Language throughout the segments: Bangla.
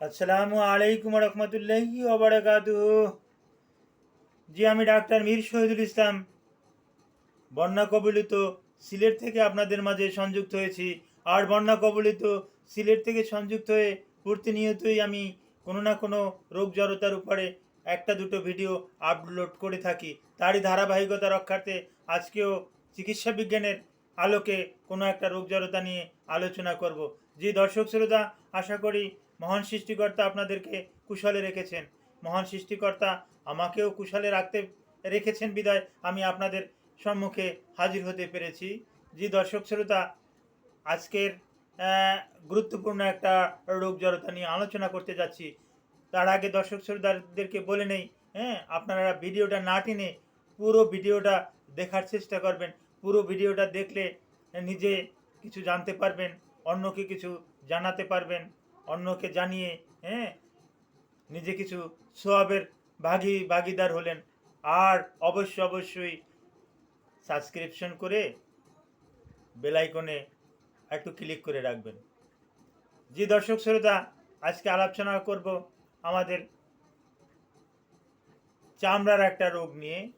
আসসালামু আলাইকুম রহমতুল্লাহি জি, আমি ডাক্তার মীর শহীদুল ইসলাম। বন্যা কবলিত সিলেট থেকে আপনাদের মাঝে সংযুক্ত হয়েছি। আর বন্যা কবলিত সিলেট থেকে সংযুক্ত হয়ে প্রতিনিয়তই আমি কোনো না কোনো রোগ জড়তার উপরে একটা দুটো ভিডিও আপলোড করে থাকি। তারই ধারাবাহিকতা রক্ষার্থে আজকেও চিকিৎসা বিজ্ঞানের আলোকে কোনো একটা রোগ জড়তা নিয়ে আলোচনা করব। যে দর্শক শ্রোতা, আশা করি মহান সৃষ্টিকর্তা আপনাদেরকে কুশলে রেখেছেন। মহান সৃষ্টিকর্তা আমাকেও কুশলে রাখতে রেখেছেন বিদায়। আমি আপনাদের সম্মুখে হাজির হতে পেরেছি। জি দর্শক শ্রোতা, আজকের গুরুত্বপূর্ণ একটা রোগ জড়তা নিয়ে আলোচনা করতে যাচ্ছি। তার আগে দর্শক শ্রোতাদেরকে বলে নেই হ্যাঁ আপনারা ভিডিওটা না টেনে পুরো ভিডিওটা দেখার চেষ্টা করবেন। পুরো ভিডিওটা দেখলে নিজে কিছু জানতে পারবেন, অন্যকে কিছু জানাতে পারবেন। অন্যকে জানিয়ে হ্যাঁ নিজে কিছু সোয়াবের ভাগি, ভাগিদার হলেন। আর অবশ্যই অবশ্যই সাবস্ক্রিপশন করে বেলাইকনে একটু ক্লিক করে রাখবেন। জি দর্শক শ্রোতা, আজকে আলোচনা করব আমাদের চামড়ার একটা রোগ নিয়ে।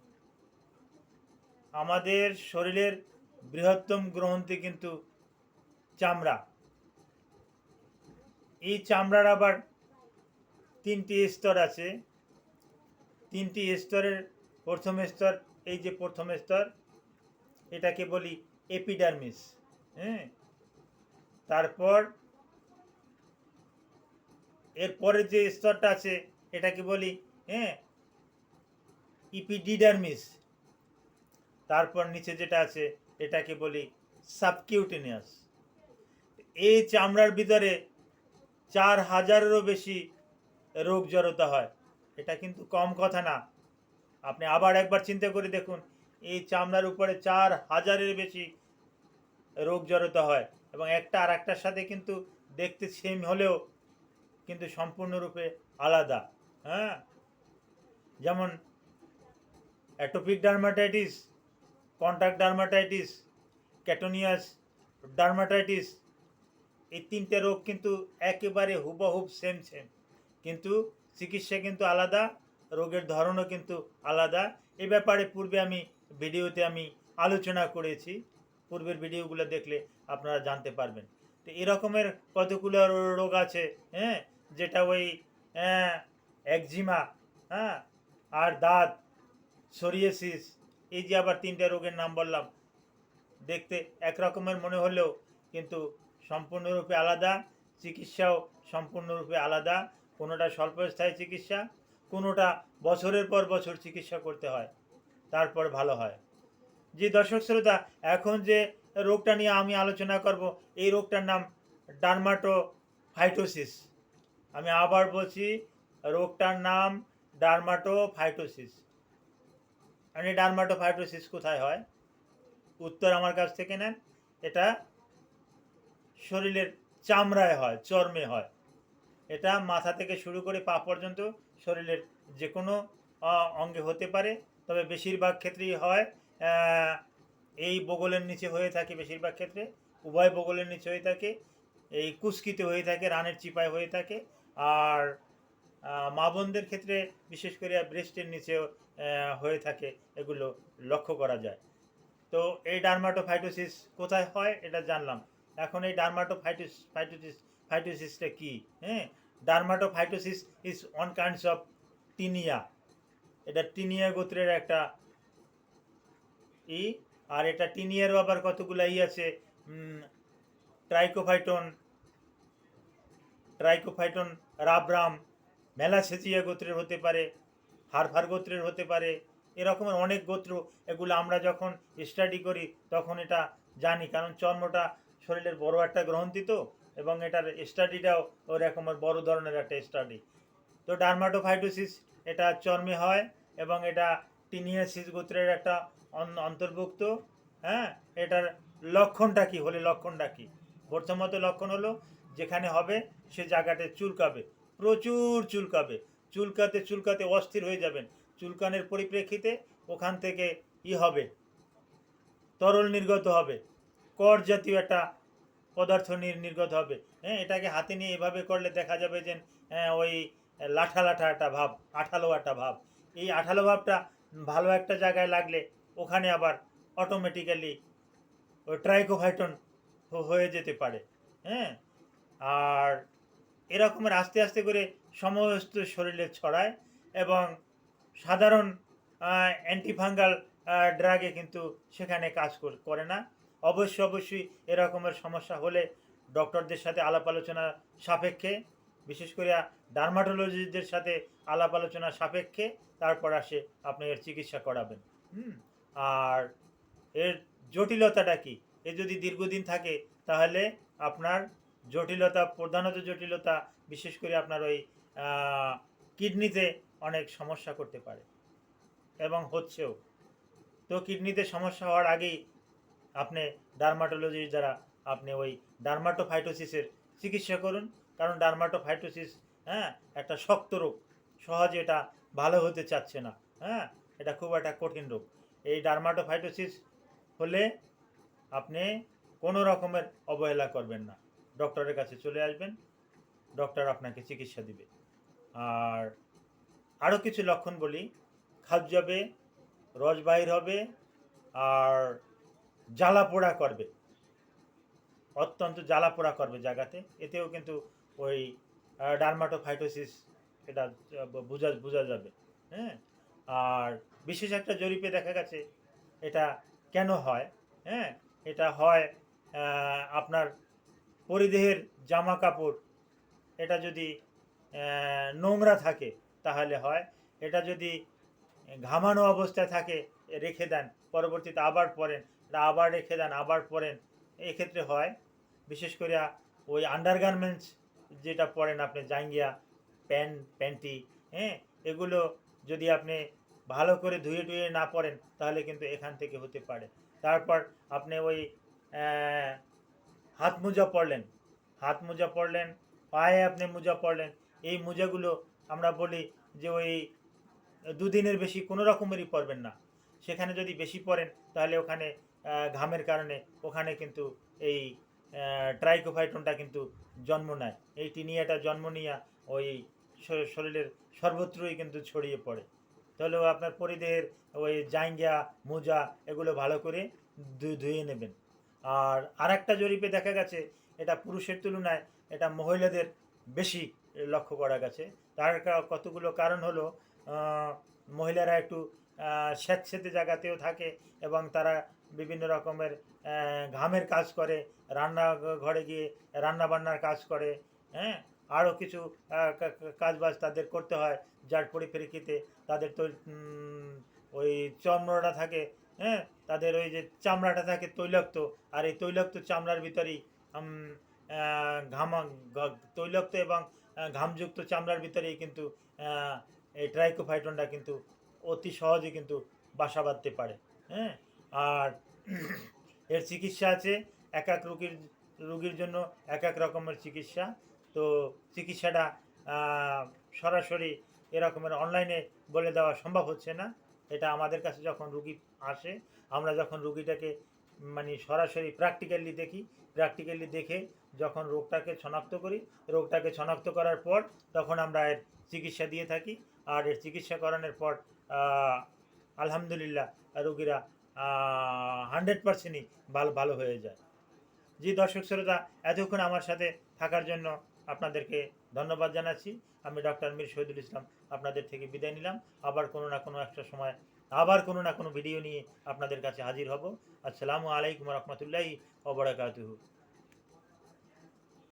আমাদের শরীরের বৃহত্তম গ্রন্থি কিন্তু চামড়া। এই চামড়ার আবার তিনটি স্তর আছে। তিনটি স্তরের প্রথম স্তর, এই যে প্রথম স্তর, এটাকে বলি এপিডার্মিস হ্যাঁ? তারপর এরপরের যে স্তরটা আছে, এটাকে বলি হ্যাঁ? ইপিডিডার্মিস তারপর নিচে যেটা আছে, এটাকে বলি সাবকিউটেনিয়াস এই চামড়ার ভিতরে চার হাজারেরও বেশি রোগ জড়তা হয়। এটা কিন্তু কম কথা না। আপনি আবার একবার চিন্তা করে দেখুন, এই চামড়ার উপরে চার হাজারের বেশি রোগ জড়তা হয় এবং একটা আর একটার সাথে কিন্তু দেখতে সেম হলেও কিন্তু সম্পূর্ণরূপে আলাদা হ্যাঁ? যেমন atopic dermatitis contact dermatitis cutaneous dermatitis এই তিনটে রোগ কিন্তু একেবারে হুবহুব সেম সেম কিন্তু চিকিৎসা কিন্তু আলাদা রোগের ধরনও কিন্তু আলাদা। এ ব্যাপারে পূর্বে আমি ভিডিওতে আমি আলোচনা করেছি। পূর্বের ভিডিওগুলো দেখলে আপনারা জানতে পারবেন। তো এরকমের কতগুলো রোগ আছে হ্যাঁ? যেটা ওই হ্যাঁ, একজিমা হ্যাঁ আর দাঁত সোরিয়েসিস এই যে আবার তিনটে রোগের নাম বললাম। দেখতে এক রকমের মনে হলেও কিন্তু সম্পূর্ণরূপে আলাদা, চিকিৎসাও সম্পূর্ণরূপে আলাদা। কোনোটা স্বল্পস্থায়ী চিকিৎসা, কোনোটা বছরের পর বছর চিকিৎসা করতে হয়, তারপর ভালো হয়। যে দর্শক শ্রোতা, এখন যে রোগটা নিয়ে আমি আলোচনা করব, এই রোগটার নাম ডার্মাটোফাইটোসিস। আমি আবার বলছি, রোগটার নাম ডার্মাটোফাইটোসিস। মানে ডার্মাটোফাইটোসিস কোথায় হয়? উত্তর আমার কাছ থেকে নেন। এটা শরীরের চামড়ায় হয় চর্মে হয়। এটা মাথা থেকে শুরু করে পা পর্যন্ত শরীরের যে কোনো অঙ্গে হতে পারে। তবে বেশিরভাগ ক্ষেত্রেই হয় এই বগলের নিচে হয়ে থাকে বেশিরভাগ ক্ষেত্রে উভয় বগলের নিচে হয়ে থাকে এই কুস্কিতে হয়ে থাকে রানের চিপায় হয়ে থাকে। আর মা বোনদের ক্ষেত্রে বিশেষ করে ব্রেস্টের আহ, হয়ে থাকে এগুলো লক্ষ্য করা যায়। তো এই ডার্মাটোফাইটোসিস কোথায় হয় এটা জানলাম। এখন এই ডার্মাটোফাইটোস ফাইটোসিস ফাইটোসিসটা কি? হ্যাঁ? Dermatophytosis is one kinds of tinea এটা টিনিয়া গোত্রের একটা ই, আর এটা টিনিয়ারও আবার কতগুলো ই আছে? ট্রাইকোফাইটন ট্রাইকোফাইটন রাবরাম মেলাসেচিয়া গোত্রের হতে পারে হারফার গোত্রের হতে পারে, এরকমের অনেক গোত্র। এগুলো আমরা যখন স্টাডি করি, তখন এটা জানি, কারণ চর্মটা শরীরের বড় একটা গ্রন্থি তো, এবং এটার স্টাডিটাও ওরকমের বড় ধরনের একটা স্টাডি তো ডার্মাটোফাইটোসিস, এটা চর্মে হয়, এবং এটা টিনিয়াসিস গোত্রের একটা অন্তর্ভুক্ত হ্যাঁ? এটার লক্ষণটা কি? হলে লক্ষণটা কি? প্রথমত লক্ষণ হলো, যেখানে হবে, সে জায়গাতে চুলকাবে। প্রচুর চুলকাবে। চুলকাতে চুলকাতে অস্থির হয়ে যাবেন। চুলকানের পরিপ্রেক্ষিতে ওখান থেকে ই হবে, তরল নির্গত হবে। কর জাতীয় একটা পদার্থ নির নির্গত হবে। হ্যাঁ এটাকে হাতে নিয়ে এভাবে করলে দেখা যাবে যে হ্যাঁ, ওই লাঠা লাঠা একটা ভাব আঠালো একটা ভাব। এই আঠালো ভাবটা ভালো একটা জায়গায় লাগলে ওখানে আবার অটোমেটিক্যালি ওই ট্রাইকোফাইটন হয়ে যেতে পারে। হ্যাঁ আর এরকমের আস্তে আস্তে করে সমস্ত শরীরে ছড়ায় এবং সাধারণ অ্যান্টিফাঙ্গাল ড্রাগে কিন্তু সেখানে কাজ করে না। অবশ্যই অবশ্যই এরকমের সমস্যা হলে ডক্টরদের সাথে আলাপ আলোচনা সাপেক্ষে, বিশেষ করে ডার্মাটোলজিস্টদের সাথে আলাপ আলোচনা সাপেক্ষে তারপর আসে আপনি এর চিকিৎসা করাবেন। হুম? আর এর জটিলতাটা কি? এ যদি দীর্ঘদিন থাকে, তাহলে আপনার জটিলতা, প্রধানত জটিলতা, বিশেষ করে আপনার ওই কিডনিতে অনেক সমস্যা করতে পারে। এবং হচ্ছেও। তো কিডনিতে সমস্যা হওয়ার আগেই আপনি ডার্মাটোলজি দ্বারা আপনি ওই ডার্মাটোফাইটোসিসের চিকিৎসা করুন। কারণ ডার্মাটোফাইটোসিস হ্যাঁ একটা শক্ত রোগ। সহজে এটা ভালো হতে চাচ্ছে না হ্যাঁ এটা খুব একটা কঠিন রোগ। এই ডার্মাটোফাইটোসিস হলে আপনি কোনো রকমের অবহেলা করবেন না। ডক্টরের কাছে চলে আসবেন, ডক্টর আপনাকে চিকিৎসা দিবে। আর আরও কিছু লক্ষণ বলি। খাদ যাবে রস বাহির হবে, আর জ্বালা পোড়া করবে। অত্যন্ত জ্বালা পোড়া করবে জায়গাতে। এতেও কিন্তু ওই ডার্মাটোফাইটোসিস এটা বোঝা বোঝা যাবে। হ্যাঁ? আর বিশেষ একটা জরিপে দেখা গেছে, এটা কেন হয়? হ্যাঁ? এটা হয় আপনার পরিদেহের জামা কাপড় এটা যদি নোংরা থাকে তাহলে হয়। এটা যদি ঘামানো অবস্থায় থাকে, রেখে দেন, পরবর্তীতে আবার পরেন আবার রেখে দেন, আবার পরেন। এক্ষেত্রে হয়, বিশেষ করে ওই আন্ডারগার্মেন্টস যেটা পরেন আপনি, জাঙ্গিয়া প্যান্ট প্যান্টি হ্যাঁ? এগুলো যদি আপনি ভালো করে ধুয়ে টুয়ে না পরেন, তাহলে কিন্তু এখান থেকে হতে পারে। তারপর আপনি ওই হাত মোজা পরলেন। হাত মোজা পরলেন, পায়ে আপনি মোজা পরলেন। এই মোজাগুলো আমরা বলি যে ওই দুদিনের বেশি কোনো রকমেরই পরবেন না। সেখানে যদি বেশি পরেন, তাহলে ওখানে ঘামের কারণে ওখানে কিন্তু এই ট্রাইকোফাইটনটা কিন্তু জন্ম নেয়। এই টিনিয়াটা জন্ম নিয়ে ওই শরীরের সর্বত্রই কিন্তু ছড়িয়ে পড়ে। তাহলে আপনার পরিদেহের ওই জাইঙ্গা, মোজা এগুলো ভালো করে ধুয়ে নেবেন। আর আরেকটা জরিপে দেখা গেছে, এটা পুরুষের তুলনায় এটা মহিলাদের বেশি লক্ষ্য করা গেছে। তার কতগুলো কারণ হলো মহিলারা একটু স্যাঁতস্যাঁতে জায়গাতেও থাকে এবং তারা বিভিন্ন রকমের ঘামের কাজ করে রান্না ঘরে গিয়ে রান্না বান্নার কাজ করে হ্যাঁ? আরও কিছু কাজবাজ তাদের করতে হয়, যার পরিপ্রেক্ষিতে তাদের তো ওই চমড়াটা থাকে হ্যাঁ? তাদের ওই যে চামড়াটা থাকে তৈলাক্ত, আর এই তৈলাক্ত চামড়ার ভিতরেই ঘামা তৈলাক্ত এবং ঘামযুক্ত চামড়ার ভিতরেই কিন্তু এই ট্রাইকোফাইটনটা কিন্তু অতি সহজে কিন্তু বাসা বাঁধতে পারে হ্যাঁ? আর এর চিকিৎসা আছে, এক এক রোগীর রোগীর জন্য এক এক রকমের চিকিৎসা। তো চিকিৎসাটা সরাসরি এরকমের অনলাইনে বলে দেওয়া সম্ভব হচ্ছে না। এটা আমাদের কাছে যখন রুগী আসে, আমরা যখন রুগীটাকে মানে সরাসরি প্র্যাকটিক্যালি দেখি প্র্যাকটিক্যালি দেখে যখন রোগটাকে শনাক্ত করি, রোগটাকে শনাক্ত করার পর তখন আমরা এর চিকিৎসা দিয়ে থাকি। আর এর চিকিৎসা করানোর পর আলহামদুলিল্লাহ, রোগীরা হান্ড্রেড পার্সেন্টই ভালো ভালো হয়ে যায়। জি দর্শক শ্রোতা, এতক্ষণ আমার সাথে থাকার জন্য আপনাদেরকে ধন্যবাদ জানাচ্ছি। আমি ডক্টর মীর শহীদুল ইসলাম আপনাদের থেকে বিদায় নিলাম। আবার কোনো না কোনো একটা সময়, আবার কোনো না কোনো ভিডিও নিয়ে আপনাদের কাছে হাজির হব। আসসালামু আলাইকুম রহমতুল্লাহি ওবরাকাতুহু